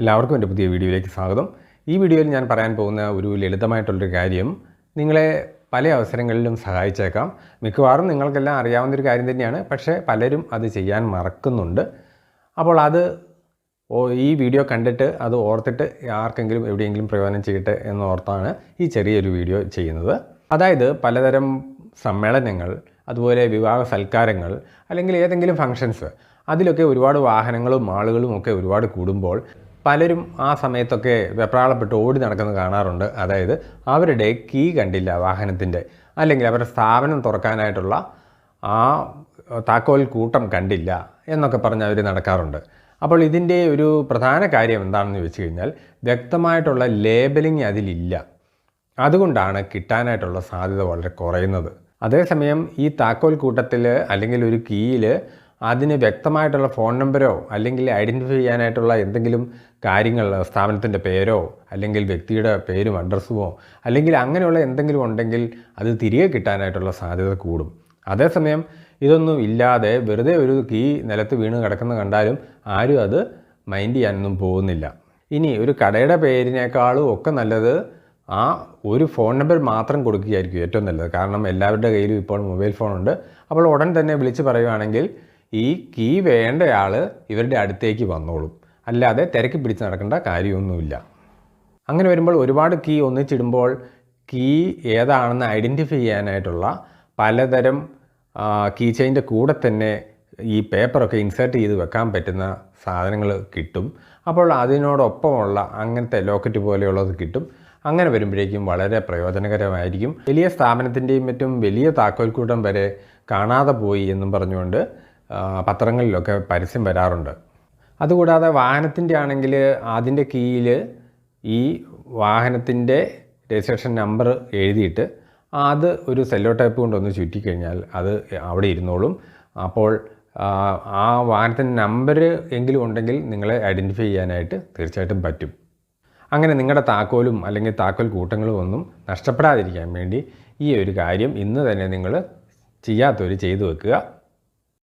എല്ലാവർക്കും എന്റെ പുതിയ വീഡിയോയിലേക്ക് സ്വാഗതം. ഈ വീഡിയോയിൽ ഞാൻ പറയാൻ പോകുന്ന ഒരു ലളിതമായിട്ടുള്ളൊരു കാര്യം നിങ്ങളെ പല അവസരങ്ങളിലും സഹായിച്ചേക്കാം. മിക്കവാറും നിങ്ങൾക്കെല്ലാം അറിയാവുന്നൊരു കാര്യം തന്നെയാണ് പക്ഷേ പലരും അത് ചെയ്യാൻ മറക്കുന്നുണ്ട്. അപ്പോൾ അത് ഈ വീഡിയോ കണ്ടിട്ട് അത് ഓർത്തിട്ട് ആർക്കെങ്കിലും എവിടെയെങ്കിലും പ്രയോജനം ചെയ്യട്ടെ എന്ന് ഓർത്താണ് ഈ ചെറിയൊരു വീഡിയോ ചെയ്യുന്നത്. അതായത് പലതരം സമ്മേളനങ്ങൾ അതുപോലെ വിവാഹ സൽക്കാരങ്ങൾ അല്ലെങ്കിൽ ഏതെങ്കിലും ഫങ്ഷൻസ് അതിലൊക്കെ ഒരുപാട് വാഹനങ്ങളും ആളുകളും ഒക്കെ ഒരുപാട് കൂടുമ്പോൾ പലരും ആ സമയത്തൊക്കെ വെപ്രാളപ്പെട്ട് ഓടി നടക്കുന്നത് കാണാറുണ്ട്. അതായത് അവരുടെ കീ കണ്ടില്ല വാഹനത്തിന്റെ. അല്ലെങ്കിൽ അവരുടെ സ്ഥാപനം തുറക്കാനായിട്ടുള്ള ആ താക്കോൽ കൂട്ടം കണ്ടില്ല എന്നൊക്കെ പറഞ്ഞ് അവർ നടക്കാറുണ്ട്. അപ്പോൾ ഇതിന്റെ ഒരു പ്രധാന കാര്യം എന്താണെന്ന് വെച്ച് കഴിഞ്ഞാൽ വ്യക്തമായിട്ടുള്ള ലേബലിംഗ് അതിലില്ല. അതുകൊണ്ടാണ് കിട്ടാനായിട്ടുള്ള സാധ്യത വളരെ കുറയുന്നത്. അതേസമയം ഈ താക്കോൽ കൂട്ടത്തിൽ അല്ലെങ്കിൽ ഒരു കീയിൽ അതിന് വ്യക്തമായിട്ടുള്ള ഫോൺ നമ്പരോ അല്ലെങ്കിൽ ഐഡന്റിഫൈ ചെയ്യാനായിട്ടുള്ള എന്തെങ്കിലും കാര്യങ്ങൾ സ്ഥാപനത്തിന്റെ പേരോ അല്ലെങ്കിൽ വ്യക്തിയുടെ പേരും അഡ്രസ്സുമോ അല്ലെങ്കിൽ അങ്ങനെയുള്ള എന്തെങ്കിലും ഉണ്ടെങ്കിൽ അത് തിരികെ കിട്ടാനായിട്ടുള്ള സാധ്യത കൂടും. അതേസമയം ഇതൊന്നും ഇല്ലാതെ വെറുതെ ഒരു കീ നിലത്ത് വീണ് കിടക്കുന്ന കണ്ടാലും ആരും അത് മൈൻഡ് ചെയ്യാനൊന്നും പോകുന്നില്ല. ഇനി ഒരു കടയുടെ പേരിനേക്കാളും ഒക്കെ നല്ലത് ആ ഒരു ഫോൺ നമ്പർ മാത്രം കൊടുക്കുകയായിരിക്കും ഏറ്റവും നല്ലത്. കാരണം എല്ലാവരുടെ കയ്യിലും ഇപ്പോൾ മൊബൈൽ ഫോണുണ്ട്. അപ്പോൾ ഉടൻ തന്നെ വിളിച്ച് പറയുവാണെങ്കിൽ ഈ കീ വേണ്ടയാൾ ഇവരുടെ അടുത്തേക്ക് വന്നോളും. അല്ലാതെ തിരക്ക് പിടിച്ച് നടക്കേണ്ട കാര്യമൊന്നുമില്ല. അങ്ങനെ വരുമ്പോൾ ഒരുപാട് കീ ഒന്നിച്ചിടുമ്പോൾ കീ ഏതാണെന്ന് ഐഡന്റിഫൈ ചെയ്യാനായിട്ടുള്ള പലതരം കീ ചെയിന്റെ കൂടെ തന്നെ ഈ പേപ്പറൊക്കെ ഇൻസേർട്ട് ചെയ്ത് വെക്കാൻ പറ്റുന്ന സാധനങ്ങൾ കിട്ടും. അപ്പോൾ അതിനോടൊപ്പമുള്ള അങ്ങനത്തെ ലോക്കറ്റ് പോലെയുള്ളത് കിട്ടും. അങ്ങനെ വരുമ്പോഴേക്കും വളരെ പ്രയോജനകരമായിരിക്കും. വലിയ സ്ഥാപനത്തിന്റെയും മറ്റും വലിയ താക്കോൽക്കൂട്ടം വരെ കാണാതെ പോയി എന്നും പറഞ്ഞുകൊണ്ട് പത്രങ്ങളിലൊക്കെ പരസ്യം വരാറുണ്ട്. അതുകൂടാതെ വാഹനത്തിന്റെ ആണെങ്കിൽ അതിന്റെ കീയിൽ ഈ വാഹനത്തിന്റെ രജിസ്ട്രേഷൻ നമ്പർ എഴുതിയിട്ട് അത് ഒരു സെല്ലോ ടൈപ്പ് കൊണ്ടൊന്ന് ചുറ്റിക്കഴിഞ്ഞാൽ അത് അവിടെ ഇരുന്നോളും. അപ്പോൾ ആ വാഹനത്തിന്റെ നമ്പർ എങ്കിലും ഉണ്ടെങ്കിൽ നിങ്ങളെ ഐഡന്റിഫൈ ചെയ്യാനായിട്ട് തീർച്ചയായിട്ടും പറ്റും. അങ്ങനെ നിങ്ങളുടെ താക്കോലും അല്ലെങ്കിൽ താക്കോൽ കൂട്ടങ്ങളും ഒന്നും നഷ്ടപ്പെടാതിരിക്കാൻ വേണ്ടി ഈ ഒരു കാര്യം ഇന്ന് തന്നെ നിങ്ങൾ ചെയ്യാത്തവർ ചെയ്തു വെക്കുക.